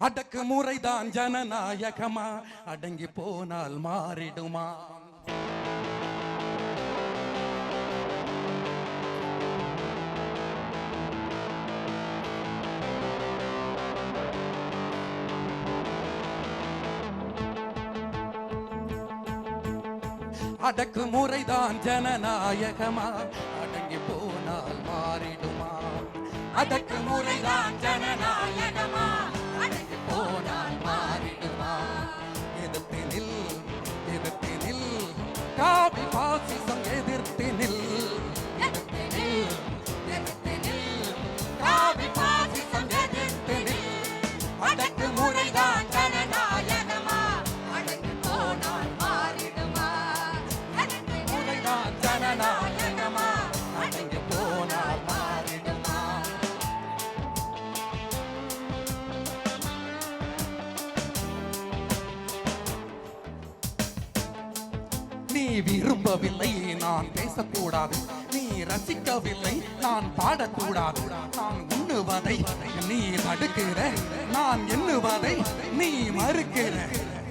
அடக்கு முறைதான் ஜனநாயகமா? அடங்கி போனால் மாறிடுமா? அடக்கு முறைதான் ஜனநாயகமா? அடங்கி போனால் மாறிடுமா? அடக்கு முறைதான் ஜனநாயகமா? காவி பாசிசம் எதிர்த்து நில் காவி பாசிசம் எதிர்த்து நில் அடக்கு முறைதான். நீ விரும்பவில்லை நான் பேசக்கூடாது. நீ ரசிக்கவில்லை நான் பாடக்கூடாது. நான் உண்ணுவதை நீ தடுக்கிற நான் எண்ணுவதை நீ மறுக்கிற.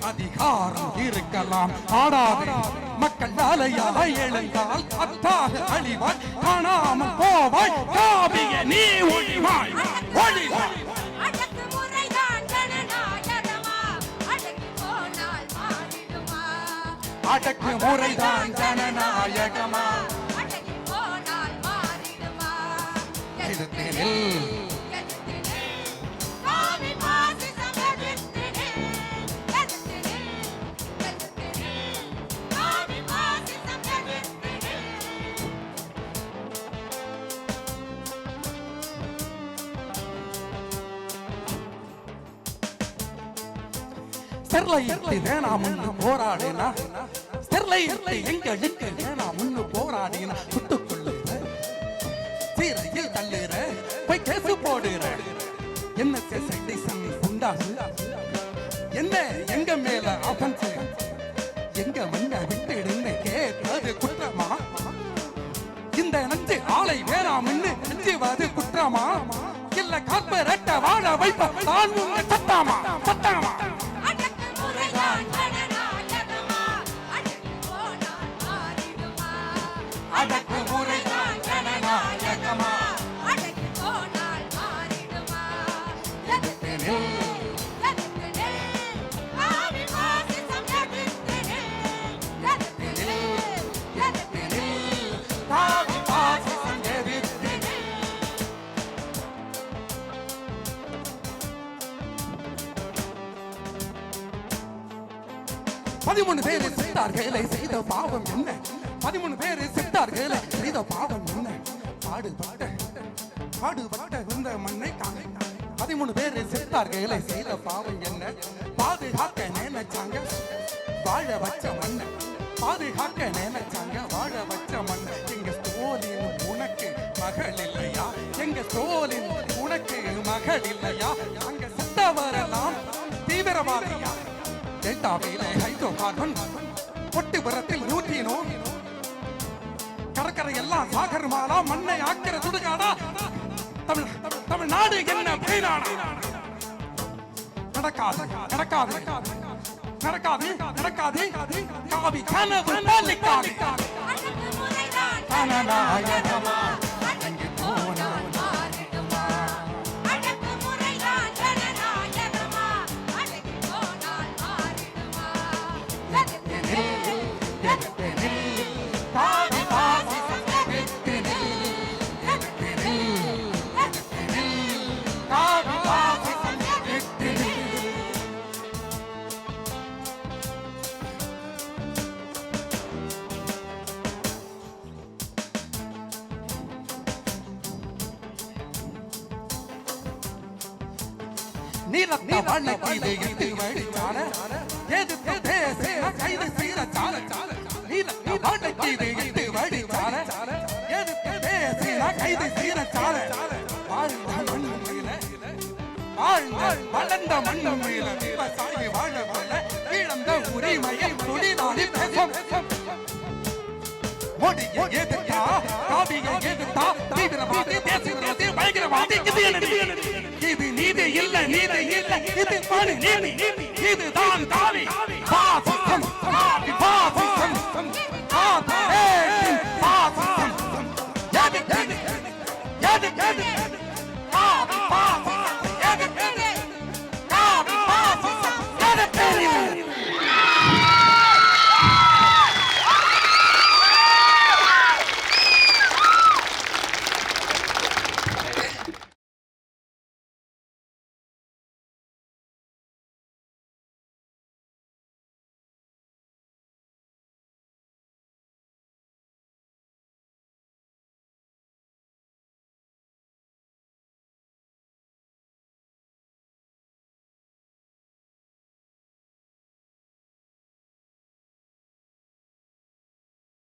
அதிகாரம் இருக்கலாம். ஆடாது மக்கள் வேலையாக எழுந்தால் அத்தாக அழிவாய். காணாமல் போவாய். காவிய நீ ஒழிவாய். ஒழிவாய். அடக்கு முறைதான் ஜனநாயகமா அடங்கி போனால் மாறிடுமா எதிர்த்து நில். எதிர்த்து நில். காவி பாசிசம் எதிர்த்து நில். முன்னு போராடினா. சுட்டுக்குள்ள சீரையில் தள்ளுற போய் கேசு போடுற என்ன செசைடிசன் உண்டாகு என்ன? எங்க மேல அபஞ்சு எங்க மண்ண விட்டுடுன்னு கேட்பது குற்றமா? இந்த நஞ்சு ஆளை வேணாம்னு நஞ்சுவது குற்றமா? இல்ல கார்பரேட்ட வாழ வைப்ப நான் சத்தாமா சத்தாமா பதிமூணு பேர் செத்தார்களே செய்த பாவம் என்ன? பதிமூணு பேர் செத்தார்கள். செய்த பாவம் என்ன? பாடுபட்ட பாடுபட்ட இருந்த மண்ணை தாங்க. பதிமூணு பேர் செத்தார்கள் செய்த பாவம் என்ன? பாதுகாக்க நினைச்சாங்க. வாழ வச்ச மண்ணை பாதுகாக்க நினைச்சாங்க. வாழ வச்ச மண்ணை எங்க தோலின் உனக்கு மகள் இல்லையா? எங்க தோலின் உனக்கு மகள் இல்லையா? அங்க செத்தவரெல்லாம் தீவிரவாதியா? டெல்டாவிலே ஹைட்ரோ கார்பன் ஒட்டுபுறத்தில் நியூட்ரினோ சாகர் மாலா மண்ணை ஆக்கிற சுடுகாடா தமிழ் தமிழ்நாடு என்ன பேராடா நடக்காது நடக்காது நடக்காது நடக்காது. காவி கனவு பலிக்காது. அடக்கு நீலத்த வண்ணக்கீது இட்டு வழிச்சால எதிர்த்து பேசின கைது சீர சால நீலத்த வண்ணக்கீது இட்டு வழிச்சால எதிர்த்து பேசின கைது சீர சால வாழ்ந்த மண்ணு வாழ்ந்த வளர்ந்த மண்ணு விவசாயி வாழ வாழ இழந்த உரிமையை தொழிலாளி பேசும் மோடியை எதிர்த்தா காவியை எதிர்த்தா தீவிரவாதி தேசிய இல்லை நீதி இல்லை இது மனு நீதி இதுதான் தாவி.